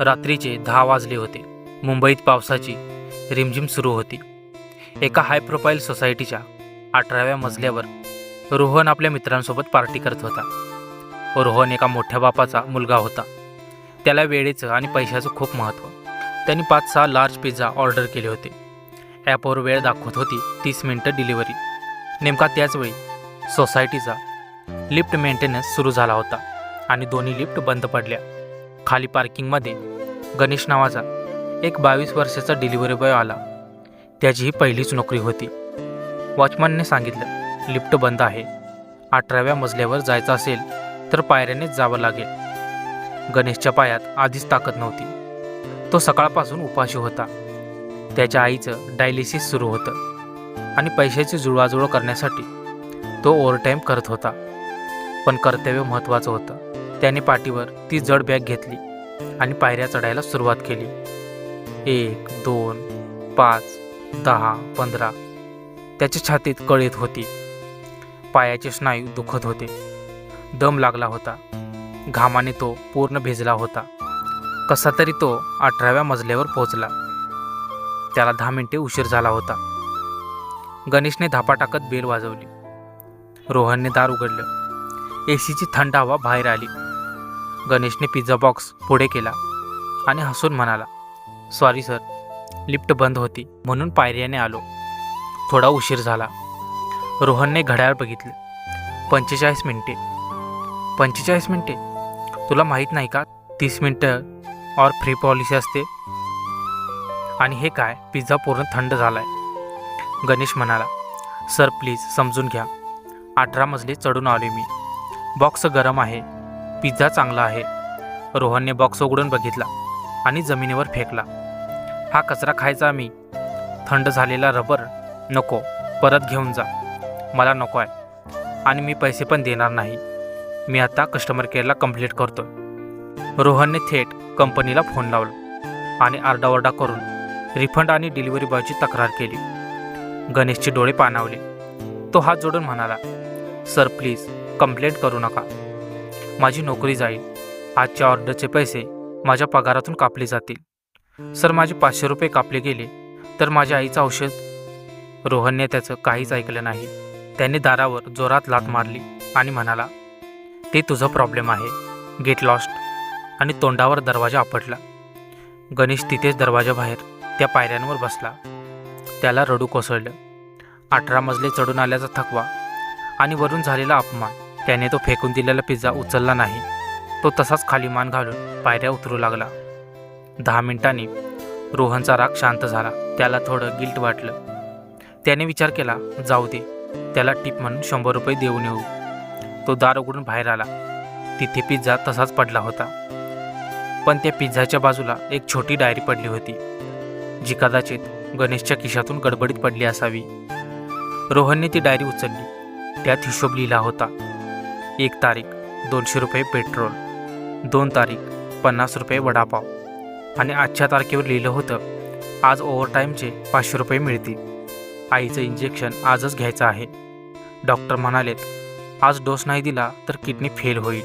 रात्रीचे दहा वाजले होते. मुंबईत पावसाची रिमझिम सुरू होती. एका हाय प्रोफाईल सोसायटीच्या अठराव्या मजल्यावर रोहन आपल्या मित्रांसोबत पार्टी करत होता. रोहन एका मोठ्या बापाचा मुलगा होता. त्याला वेळेचं आणि पैशाचं खूप महत्त्व. त्यांनी पाच सहा लार्ज पिझ्झा ऑर्डर केले होते. ॲपवर वेळ दाखवत होती तीस मिनटं डिलिव्हरी नेमका त्याचवेळी सोसायटीचा लिफ्ट मेंटेनन्स सुरू झाला होता आणि दोन्ही लिफ्ट बंद पडल्या. खाली पार्किंगमध्ये गणेश नावाचा एक बावीस वर्षाचा डिलिव्हरी बॉय आला. त्याची ही पहिलीच नोकरी होती. वॉचमनने सांगितलं लिफ्ट बंद आहे. अठराव्या मजल्यावर जायचं असेल तर पायऱ्यानेच जावं लागेल. गणेशच्या पायात आधीच ताकद नव्हती. तो सकाळपासून उपाशी होता. त्याच्या आईचं डायलिसिस सुरू होतं आणि पैशाची जुळवाजुळव करण्यासाठी तो ओव्हरटाईम करत होता. पण कर्तव्य महत्त्वाचं होतं. त्याने पाठीवर ती जड बॅग घेतली. आणि पायऱ्या चढायला सुरुवात केली. एक दोन पाच दहा पंधरा. त्याच्या छातीत कळीत होती. पायाचे स्नायू दुखत होते. दम लागला होता. घामाने तो पूर्ण भिजला होता. कसा तरी तो अठराव्या मजल्यावर पोहोचला. त्याला दहा मिनिटे उशीर झाला होता. गणेशने धापा टाकत बेल वाजवली. रोहनने दार उघडलं. एसीची थंड हवा बाहेर आली. गणेशने पिझ्झा बॉक्स पुढे केला आणि हसून म्हणाला सॉरी सर लिफ्ट बंद होती. म्हणून पायऱ्याने आलो. थोडा उशीर झाला. रोहनने घड्याळ बघितले. पंचेचाळीस मिनिटे. पंचेचाळीस मिनिटे? तुला माहीत नाही का? तीस मिनटं और फ्री पॉलिसी असते? आणि हे काय? पिझ्झा पूर्ण थंड झाला आहे गणेश म्हणाला सर प्लीज समजून घ्या. अठरा मजले चढून आले मी. बॉक्स गरम आहे. पिझ्झा चांगला आहे. रोहनने बॉक्स उघडून बघितला आणि जमिनीवर फेकला. हा कचरा खायचा मी. थंड झालेला रबर नको परत घेऊन जा. मला नको आहे. आणि मी पैसे पण देणार नाही. मी आता कस्टमर केअरला कंप्लीट करतो रोहनने थेट कंपनीला फोन लावला आणि आरडाओरडा करून रिफंड आणि डिलिव्हरी बॉयची तक्रार केली. गणेशचे डोळे पाणावले. तो हात जोडून म्हणाला सर प्लीज कंप्लेंट करू नका. माझी नोकरी जाईल. आजच्या ऑर्डरचे पैसे माझ्या पगारातून कापले जातील. सर माझे पाचशे रुपये कापले गेले तर माझ्या आईचं औषध? रोहनने त्याचं काहीच ऐकलं नाही. त्याने दारावर जोरात लात मारली आणि म्हणाला ते तुझं प्रॉब्लेम आहे. Get lost. आणि तोंडावर दरवाजा आपटला. गणेश तिथेच दरवाजाबाहेर त्या पायऱ्यांवर बसला. त्याला रडू कोसळलं. अठरा मजले चढून आल्याचा थकवा आणि वरून झालेला अपमान. त्याने तो फेकून दिलेला पिझ्झा उचलला नाही. तो तसाच खाली मान घालून पायऱ्या उतरू लागला. दहा मिनिटांनी रोहनचा राग शांत झाला. त्याला थोडं गिल्ट वाटलं. त्याने विचार केला जाऊ दे. त्याला टिप म्हणून शंभर रुपये देऊन येऊ. तो दार उघडून बाहेर आला. तिथे पिझ्झा तसाच पडला होता. पण त्या पिझ्झाच्या बाजूला एक छोटी डायरी पडली होती. जी कदाचित गणेशच्या खिशातून गडबडीत पडली असावी. रोहनने ती डायरी उचलली. त्यात हिशोब लिहिला होता. एक तारीख दोनशे रुपये पेट्रोल दोन तारीख पन्नास रुपये वडापाव. आणि आजच्या तारखेवर लिहिलं होतं आज ओव्हरटाईमचे पाचशे रुपये मिळतील. आईचं इंजेक्शन आजच घ्यायचं आहे. डॉक्टर म्हणालेत आज डोस नाही दिला तर किडनी फेल होईल.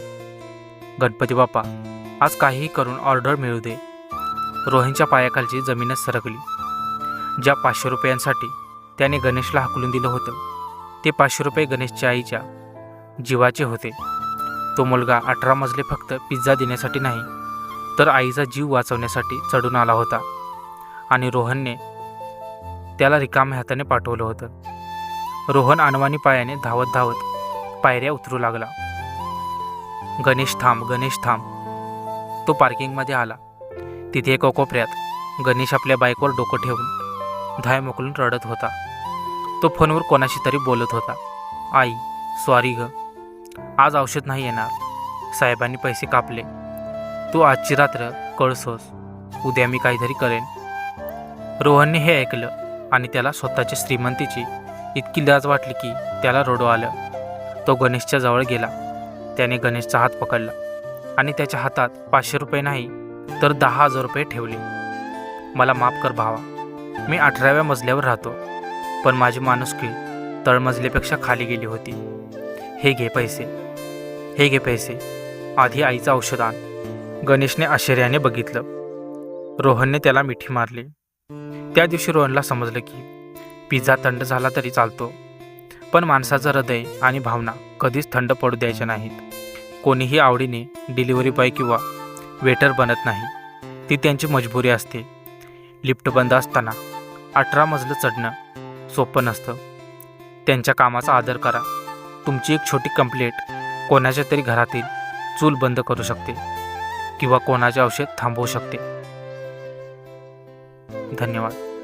गणपती बाप्पा आज काहीही करून ऑर्डर मिळू दे. रोहनच्या पायाखालची जमीनच सरकली. ज्या पाचशे रुपयांसाठी त्याने गणेशला हाकलून दिलं होतं ते पाचशे रुपये गणेशच्या आईच्या जीवाचे होते. तो मुलगा अठरा मजले फक्त पिझ्झा देण्यासाठी नाही तर आईचा जीव वाचवण्यासाठी चढून आला होता. आणि रोहनने त्याला रिकाम्या हाताने पाठवलं होतं. रोहन अनवाणी पायाने धावत धावत पायऱ्या उतरू लागला. गणेश थांब गणेश थांब. तो पार्किंगमध्ये आला. तिथे एका कोपऱ्यात गणेश आपल्या बाईकवर डोकं ठेवून धाय मोकलून रडत होता. तो फोनवर कोणाशी तरी बोलत होता. आई सॉरी ग. आज औषध नाही येणार. साहेबांनी पैसे कापले. तू आजची रात्र कळसोस. उद्या मी काहीतरी करेन. रोहनने हे ऐकलं आणि त्याला स्वतःच्या श्रीमंतीची इतकी लाज वाटली की त्याला रडू आलं. तो गणेशच्या जवळ गेला. त्याने गणेशचा हात पकडला आणि त्याच्या हातात पाचशे रुपये नाही तर दहा हजार रुपये ठेवले. मला माफ कर भावा. मी अठराव्या मजल्यावर राहतो. पण माझी माणुसकी तळमजल्यापेक्षा खाली गेली होती. हे घे पैसे. हे घे पैसे. आधी आईचं औषध आण. गणेशने आश्चर्याने बघितलं. रोहनने त्याला मिठी मारली. त्या दिवशी रोहनला समजलं की पिझ्झा थंड झाला तरी चालतो. पण माणसाचं हृदय आणि भावना कधीच थंड पडू द्यायच्या नाहीत. कोणीही आवडीने डिलिव्हरी बॉय किंवा वेटर बनत नाही. ती त्यांची मजबुरी असते. लिफ्ट बंद असताना अठरा मजलं चढणं सोपं नसतं. त्यांच्या कामाचा आदर करा. तुमची एक छोटी कंप्लेंट कोणाच्या तरी घरातील चूल बंद करू शकते किंवा कोणाचे औषध थांबवू शकते. धन्यवाद.